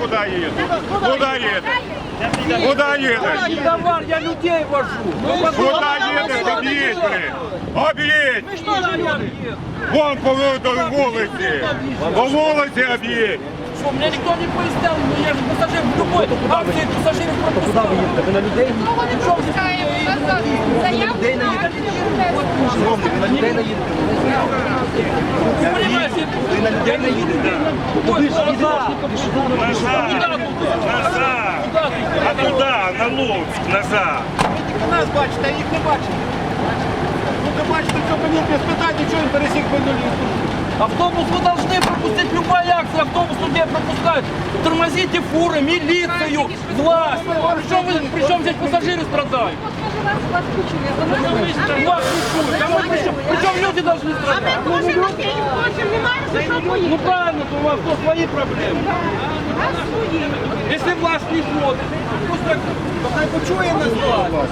Куда едешь? Куда едешь? Товар, я людей вожу. Куда едешь? Объедь, блин. Объедь. Вон по вулиці, вулиці. По вулиці об'їдь. Что, мне никто не пояснял, но я же пассажир в любой акции пассажиров пропускал. Куда вы едете? Вы на людей? Кого не пропускаємо? Заявку На людей наедете. Вы понимаете? Вы на людей наедете? Куда? Назад. Куда туда? Назад. Куда ты? А куди? На Луцьк, назад. Нас бачите, а їх не бачите. Ну ви бачите, що мені без питань нічого не пересік минулі. Автобус вы должны пропустить, любая акция, автобус людей пропускают. Тормозите фуры, милицию, власть. Причем, вы, причем здесь пассажиры страдают? Вас не чуют. А мы причем, причем люди должны А страдать. ми теж на Київ хочемо, немає за що Ну поїхати. правильно, то у вас то свои проблемы. А свої. Если власть не смотрит, пусть так Хай почує нас влада.